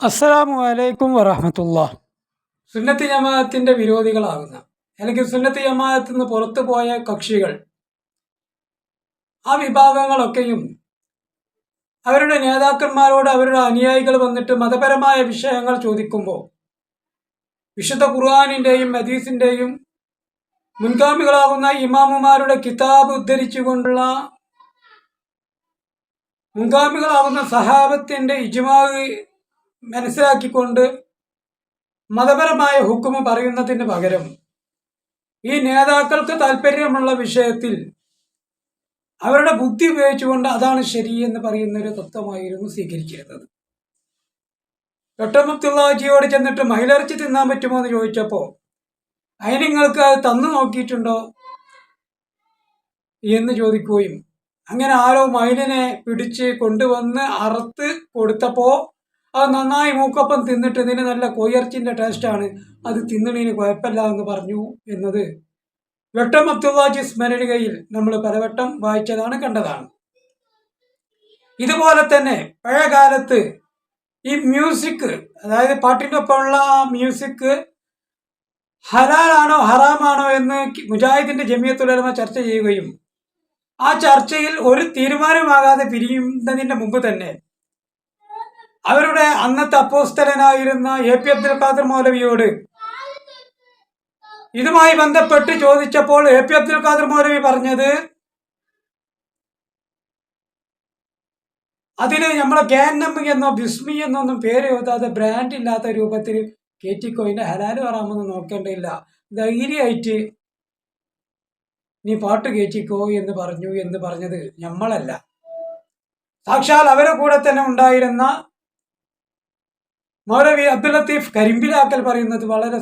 അസ്സലാമു അലൈക്കും വറഹമത്തുള്ള സുന്നത്ത് ജമാഅത്തിന്റെ വിരോധികളാകുന്ന അല്ലെങ്കിൽ സുന്നത്ത് ജമാഅത്ത് നിന്ന് പുറത്തു പോയ കക്ഷികൾ ആ വിഭാഗങ്ങളൊക്കെയും അവരുടെ നേതാക്കന്മാരോട് അവരുടെ അനുയായികൾ വന്നിട്ട് മതപരമായ വിഷയങ്ങൾ ചോദിക്കുമ്പോൾ വിശുദ്ധ ഖുർആാനിന്റെയും ഹദീസിന്റെയും മുൻഗാമികളാകുന്ന ഇമാമുമാരുടെ കിതാബ് ഉദ്ധരിച്ചുകൊണ്ടുള്ള മുൻഗാമികളാകുന്ന സഹാബത്തിന്റെ ഇജ്മാവ് മനസ്സിലാക്കിക്കൊണ്ട് മതപരമായ ഹുക്കുമ പറയുന്നതിന് പകരം ഈ നേതാക്കൾക്ക് താല്പര്യമുള്ള വിഷയത്തിൽ അവരുടെ ബുദ്ധി ഉപയോഗിച്ചുകൊണ്ട് അതാണ് ശരി എന്ന് പറയുന്ന ഒരു തത്വമായിരുന്നു സ്വീകരിച്ചിരുന്നത്. ഒട്ടമുത്തുള്ളജിയോട് ചെന്നിട്ട് മഹിളർച്ചി തിന്നാൻ പറ്റുമോ എന്ന് ചോദിച്ചപ്പോൾ അതിന് നിങ്ങൾക്ക് അത് തന്നു നോക്കിയിട്ടുണ്ടോ? എന്ന് ചോദിക്കുകയും അങ്ങനെ ആരോ മയിലിനെ പിടിച്ച് കൊണ്ടുവന്ന് അറുത്ത് കൊടുത്തപ്പോൾ അത് നന്നായി മൂക്കപ്പം തിന്നിട്ട് ഇതിന് നല്ല കൊയർച്ചിന്റെ ടേസ്റ്റാണ് അത് തിന്നണീന് കുഴപ്പമില്ല എന്ന് പറഞ്ഞു എന്നത്. വെട്ടം അബ്ദുള്ളാജി സ്മരണികയിൽ നമ്മൾ പലവട്ടം വായിച്ചതാണ് കണ്ടതാണ്. ഇതുപോലെ തന്നെ പഴയകാലത്ത് ഈ മ്യൂസിക് അതായത് പാട്ടിന്റെ ഒപ്പമുള്ള ആ മ്യൂസിക് ഹലാലാണോ ഹറാമാണോ എന്ന് മുജാഹിദിന്റെ ജമിയത്തുലമ ചർച്ച ചെയ്യുകയും ആ ചർച്ചയിൽ ഒരു തീരുമാനമാകാതെ പിരിയുന്നതിന്റെ മുമ്പ് തന്നെ അവരുടെ അന്നത്തെ അപ്പോസ്തലനായിരുന്ന എ പി അബ്ദുൽ ഖാദർ മൗലവിയോട് ഇതുമായി ബന്ധപ്പെട്ട് ചോദിച്ചപ്പോൾ എ പി അബ്ദുൽ ഖാദർ മൗലവി പറഞ്ഞത് അതിന് നമ്മളെ ഗാനം എന്നോ ബിസ്മി എന്നോ ഒന്നും പേര് എഴുതാതെ ബ്രാൻഡ് ഇല്ലാത്ത രൂപത്തിൽ കേറ്റിക്കോ അതിന്റെ ഹലാൽ പറയാമെന്ന് നോക്കേണ്ടതില്ല. ധൈര്യമായിട്ട് നീ പാട്ട് കയറ്റിക്കോ എന്ന് പറഞ്ഞു എന്ന് പറഞ്ഞത് നമ്മളല്ല. സാക്ഷാൽ അവരെ കൂടെ തന്നെ ഉണ്ടായിരുന്ന മൗലവി അബ്ദുൽ ലത്തീഫ് കരിമ്പിലാക്കൽ പറയുന്നത് വളരെ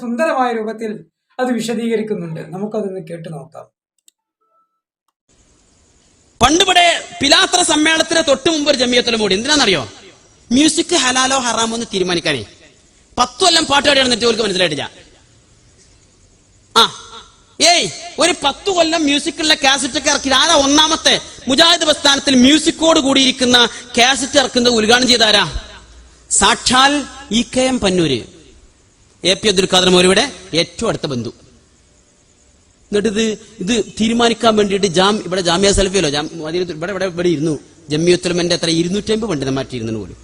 സുന്ദരമായ രൂപത്തിൽ അത് വിശദീകരിക്കുന്നുണ്ട്. നമുക്കതൊന്ന് കേട്ടു നോക്കാം. പണ്ടിവിടെ പിലാത്ര സമ്മേളനത്തിന് തൊട്ട് മുമ്പ് ഒരു ജമിയത്തിലും കൂടി എന്തിനാണെന്നറിയോ? മ്യൂസിക് ഹലാലോ ഹറാമോ എന്ന് തീരുമാനിക്കാനേ. പത്തു കൊല്ലം പാട്ട് പാടിയാണെന്ന് ജോലിക്ക് മനസ്സിലായിട്ടില്ല. ആ ഏയ് ഒരു പത്തു കൊല്ലം മ്യൂസിക്കുള്ള കാസറ്റ് ഒക്കെ ഇറക്കി. ആരാ ഒന്നാമത്തെ മുജാഹിദ് പ്രസ്ഥാനത്തിൽ മ്യൂസിക്കോട് കൂടിയിരിക്കുന്ന കാസറ്റ് ഇറക്കുന്നത് ഉദ്ഘാടനം ചെയ്താരാ സാക്ഷാൽ E K M Pannoor. A P Abdul Khader മൗലവിയുടെ ഏറ്റവും അടുത്ത ബന്ധു. എന്നിട്ട് ഇത് തീരുമാനിക്കാൻ വേണ്ടിയിട്ട് ജാം ഇവിടെ ജാമ്യ സലഫിയല്ലോ ജാം ഇവിടെ ഇവിടെ ഇവിടെ ഇരുന്നു. ജമ്മിയുത്തലമന്റെ അത്ര ഇരുന്നൂറ്റമ്പത് പണ്ഡിതന്മാർ ഇരുന്നു പോലും.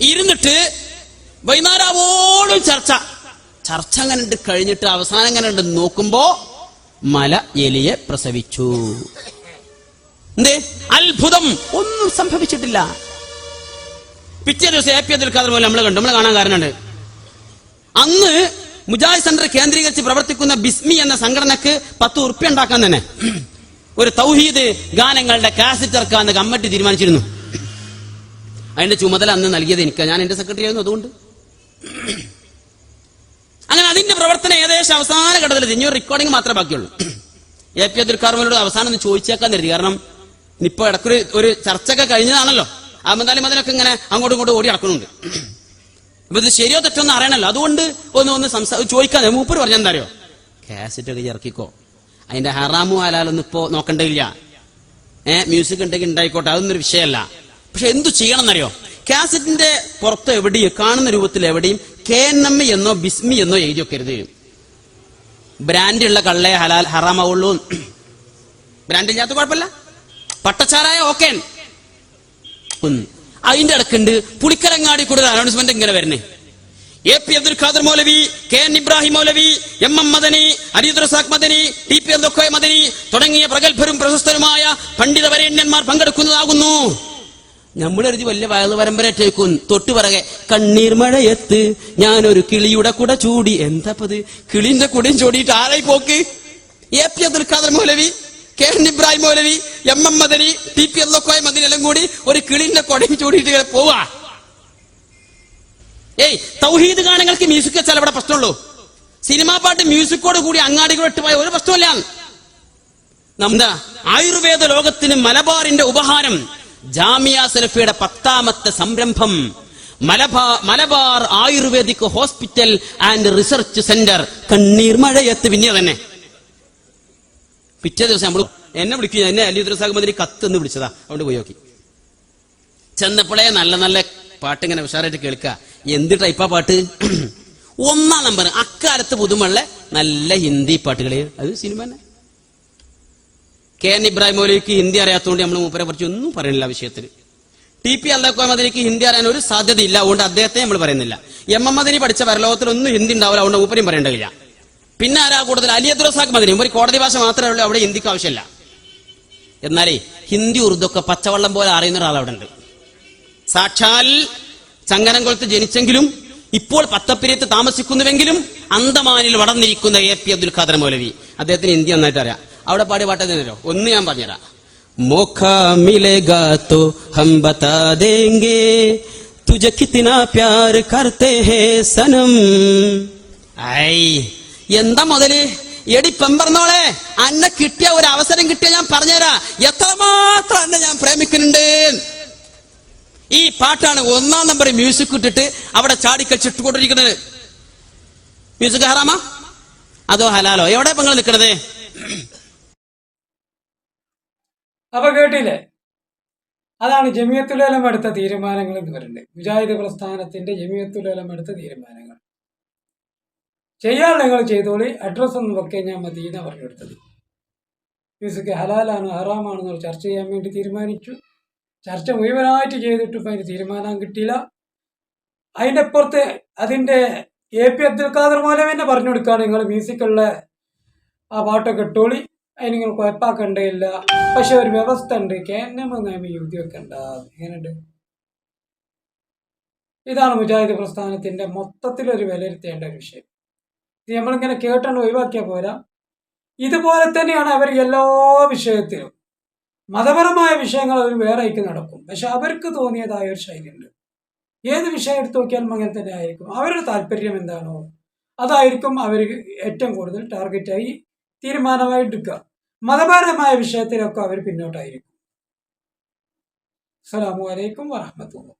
ഇരുന്നിട്ട് വൈകുന്നേരമോളം ചർച്ച. ചർച്ച അങ്ങനെ ഉണ്ട് കഴിഞ്ഞിട്ട് അവസാനം അങ്ങനെ ഉണ്ട് നോക്കുമ്പോ മല എലിയെ പ്രസവിച്ചു. എന്തേ? അത്ഭുതം. ഒന്നും സംഭവിച്ചിട്ടില്ല. പിറ്റേ ദിവസം എ പി അബ്ദുൽ ഖാദർ പോലെ നമ്മൾ കണ്ടു. നമ്മൾ കാണാൻ കാരണമുണ്ട്. അന്ന് മുജാഹിദ് സെന്റർ കേന്ദ്രീകരിച്ച് പ്രവർത്തിക്കുന്ന ബിസ്മി എന്ന സംഘടനക്ക് പത്ത് ഉറുപ്പ്യ ഉണ്ടാക്കാൻ തന്നെ. ഒരു തൗഹീദ് ഗാനങ്ങളുടെ കാസറ്റ് ഇറക്കാന്ന് കമ്മിറ്റി തീരുമാനിച്ചിരുന്നു. അതിന്റെ ചുമതല അന്ന് നൽകിയത് എനിക്ക്. ഞാൻ എന്റെ സെക്രട്ടറി ആയിരുന്നു അതുകൊണ്ട്. അങ്ങനെ അതിന്റെ പ്രവർത്തനം ഏകദേശം അവസാന ഘട്ടത്തിൽ ഇനി റെക്കോർഡിംഗ് മാത്രമേ ബാക്കിയുള്ളൂ. എ പി അബ്ദുൽ ഖാർമനോട് അവസാനം ഒന്ന് ചോദിച്ചേക്കാൻ കരുതി. കാരണം ഇപ്പൊ ഇടക്കൊരു ഒരു ചർച്ചയൊക്കെ കഴിഞ്ഞതാണല്ലോ. അഹമ്മദാലി മദനൊക്കെ ഇങ്ങനെ അങ്ങോട്ടും ഇങ്ങോട്ടും ഓടി നടക്കുന്നുണ്ട്. അപ്പൊ ഇത് ശരിയോ തെറ്റോ എന്ന് അറിയണല്ലോ. അതുകൊണ്ട് ഒന്ന് ഒന്ന് സംസാ ചോദിക്കാൻ മൂപ്പർ പറഞ്ഞെന്താ അറിയോ? കാസറ്റ് ഒക്കെ ഇറക്കിക്കോ. അതിന്റെ ഹറാമു ഹലാലൊന്നും ഇപ്പോ നോക്കണ്ടില്ല ഏ മ്യൂസിക് ഉണ്ടെങ്കിൽ ഉണ്ടായിക്കോട്ടെ അതൊന്നൊരു വിഷയമല്ല. പക്ഷെ എന്തു ചെയ്യണം എന്നറിയോ? കാസറ്റിന്റെ പുറത്ത് എവിടെയും കാണുന്ന രൂപത്തിൽ എവിടെയും കെ എൻ എം എന്നോ ബിസ്മി എന്നോ എഴുതി വെക്കരുത് ബ്രാൻഡുള്ള കള്ളേ ഹലാൽ ഹറാമാവുള്ളൂ. ബ്രാൻഡ് ഇല്ലാത്ത കുഴപ്പമില്ല. പട്ടച്ചാരായ ഓക്കെ ഒന്ന് അതിന്റെ ഇടക്കുണ്ട് പുളിക്കരങ്ങാടി കൂടുതൽ അനൗൺസ്മെന്റ് ഇങ്ങനെ വരുന്നേ? A P Abdul Khader Maulavi K N Ibrahim Maulavi M M Madani അരീദ് Razak Madani T P Abdul Madani തുടങ്ങിയ പ്രഗത്ഭരും പ്രശസ്തരുമായ പണ്ഡിത വരേണ്യന്മാർ പങ്കെടുക്കുന്നതാകുന്നു. നമ്മളൊരു വലിയ വയലു പരമ്പരറ്റേക്കും തൊട്ടു പറകെ കണ്ണീർ മഴയത്ത് ഞാനൊരു കിളിയുടെ കൂടെ ചൂടി. എന്താപ്പത്? കിളിന്റെ കൂടെയും ചൂടിയിട്ട് ആരായി പോക്ക്? A P Abdul Khader Maulavi. K N Ibrahim Maulavi M M Madani T P Abdul Madani എല്ലാം കൂടി ഒരു കിളിന്റെ കൊടയും ചൂടിയിട്ട് ഇങ്ങനെ പോവാ. ഏയ് തൗഹീദ് ഗാനങ്ങൾക്ക് മ്യൂസിക് വെച്ചാൽ അവിടെ പ്രശ്നമുള്ളൂ. സിനിമാ പാട്ട് മ്യൂസിക്കോട് കൂടി അങ്ങാടികൾ ഇട്ടുപോയ ഒരു പ്രശ്നമില്ല നമ്മുടെ ആയുർവേദ ലോകത്തിന് മലബാറിന്റെ ഉപഹാരം ജാമിയ സെലഫിയുടെ പത്താമത്തെ സംരംഭം. Malabar ayurvedic hospital and research centre. കണ്ണീർ മഴയത്ത് പിന്നെ തന്നെ പിറ്റേ ദിവസം നമ്മൾ എന്നെ വിളിക്കുക എന്നെ അലി ഉദ്രസാഖ് മന്ത്രി കത്ത് എന്ന് വിളിച്ചതാ. അവിടെ പോയി നോക്കി. ചെന്നപ്പോഴേ നല്ല നല്ല പാട്ട് ഇങ്ങനെ ഉഷാറായിട്ട് കേൾക്കുക എന്ത് ടൈപ്പാ പാട്ട്? ഒന്നാം നമ്പർ. അക്കാലത്ത് പുതുമള്ള നല്ല ഹിന്ദി പാട്ടുകൾ അത് സിനിമ തന്നെ. കെ എൻ ഇബ്രാഹിം മൗലിക്ക് ഹിന്ദി അറിയാത്തതുകൊണ്ട് നമ്മൾ മൂപ്പരെ കുറിച്ച് ഒന്നും പറയുന്നില്ല വിഷയത്തിൽ ടി പി അള്ളാഹു മദനിക്ക് ഹിന്ദി അറിയാൻ ഒരു സാധ്യതയില്ല. അതുകൊണ്ട് അദ്ദേഹത്തെ നമ്മൾ പറയുന്നില്ല. എം എം മദനി പഠിച്ച പരലോകത്തിൽ ഒന്നും ഹിന്ദി ഉണ്ടാവില്ല. അതുകൊണ്ട് മൂപ്പരെയും പറയേണ്ടതില്ല. പിന്നെ ആരാ കൂടുതൽ? അലി അബ്ദുറസാഖ് മദനി. ഒരു കോടതി ഭാഷ മാത്രമേ ഉള്ളൂ അവിടെ ഹിന്ദിക്ക് ആവശ്യമില്ല. എന്നാലേ ഹിന്ദി ഉറുദു ഒക്കെ പച്ചവെള്ളം പോലെ അറിയുന്ന ഒരാൾ അവിടെ ഉണ്ട്. സാക്ഷാൽ ചങ്ങനംകുളത്ത് ജനിച്ചെങ്കിലും ഇപ്പോൾ പത്തപ്പിരിയത്ത് താമസിക്കുന്നുവെങ്കിലും അന്തമാനിൽ വളർന്നിരിക്കുന്ന എ പി അബ്ദുൽ ഖാദർ മൗലവി. അദ്ദേഹത്തിന് ഹിന്ദി നന്നായിട്ട് അറിയാം. അവിടെ പാടി പാട്ട് ഒന്ന് ഞാൻ പറഞ്ഞുതരാം. മോഖ മിലേഗാ തോ ഹം ബതാ പ്യാർ കർത്തേ ഹേ സനം. ഐ എന്താ മുതൽ? എടി പെമ്പറന്നോളെ അന്നെ കിട്ടിയ ഒരു അവസരം കിട്ടിയ ഞാൻ പറഞ്ഞുതരാ. എത്രമാത്രം അന്നെ ഞാൻ പ്രേമിക്കുന്നുണ്ട്. ഈ പാട്ടാണ് ഒന്നാം നമ്പർ മ്യൂസിക് ഇട്ടിട്ട് അവിടെ ചാടിക്കളിച്ചിട്ടുകൊണ്ടിരിക്കുന്നത് മ്യൂസിക് ഹറാമാ? അതോ ഹലാലോ? എവിടെ നിങ്ങൾ നിൽക്കണത്? അപ്പൊ കേട്ടില്ലേ? അതാണ് ജമിയത്തുലം എടുത്ത തീരുമാനങ്ങൾ എന്ന് പറയുന്നത്. മുജാഹിദ് പ്രസ്ഥാനത്തിന്റെ ജമിയത്തുലം എടുത്ത തീരുമാനങ്ങൾ. ചെയ്യാൻ നിങ്ങൾ ചെയ്തോളി അഡ്രസ്സ് ഒന്നും വെക്കാൻ ഞാൻ എന്നാണ് പറഞ്ഞെടുത്തത് മ്യൂസിക് ഹലാലാണോ ഹറാമാണെന്നോ ചർച്ച ചെയ്യാൻ വേണ്ടി തീരുമാനിച്ചു. ചർച്ച മുഴുവനായിട്ട് ചെയ്തിട്ടും അതിന് തീരുമാനം കിട്ടിയില്ല. അതിന്റെ അപ്പുറത്ത് അതിന്റെ എ പി അബ്ദുൽ ഖാദർ മൂലം തന്നെ പറഞ്ഞു കൊടുക്കുകയാണ് നിങ്ങൾ മ്യൂസിക്കുള്ള ആ പാട്ടൊക്കെ ഇട്ടോളി അതിന് നിങ്ങൾ കുഴപ്പാക്കണ്ടയില്ല പക്ഷെ ഒരു വ്യവസ്ഥ ഉണ്ട് കെ എൻ എം നിയമം എഴുതി വെക്കണ്ട എങ്ങനെയുണ്ട്? ഇതാണ് മുജാഹിദ് പ്രസ്ഥാനത്തിന്റെ മൊത്തത്തിലൊരു വിലയിരുത്തേണ്ട ഒരു വിഷയം. നമ്മളിങ്ങനെ കേട്ടാണ് ഒഴിവാക്കിയാൽ പോരാ. ഇതുപോലെ തന്നെയാണ് അവർ എല്ലാ വിഷയത്തിലും. മതപരമായ വിഷയങ്ങൾ അവർ വേറെ ഐക്ക് നടക്കും. പക്ഷെ അവർക്ക് തോന്നിയതായ ഒരു ശൈലിയുണ്ട്. ഏത് വിഷയം എടുത്തു നോക്കിയാലും അങ്ങനെ തന്നെ ആയിരിക്കും. അവരുടെ താല്പര്യം എന്താണോ അതായിരിക്കും അവർ ഏറ്റവും കൂടുതൽ ടാർഗറ്റായി തീരുമാനമായി എടുക്കുക മതപരമായ വിഷയത്തിലൊക്കെ അവർ പിന്നോട്ടായിരിക്കും. അസ്സലാമു അലൈക്കും വറഹമത്തുള്ള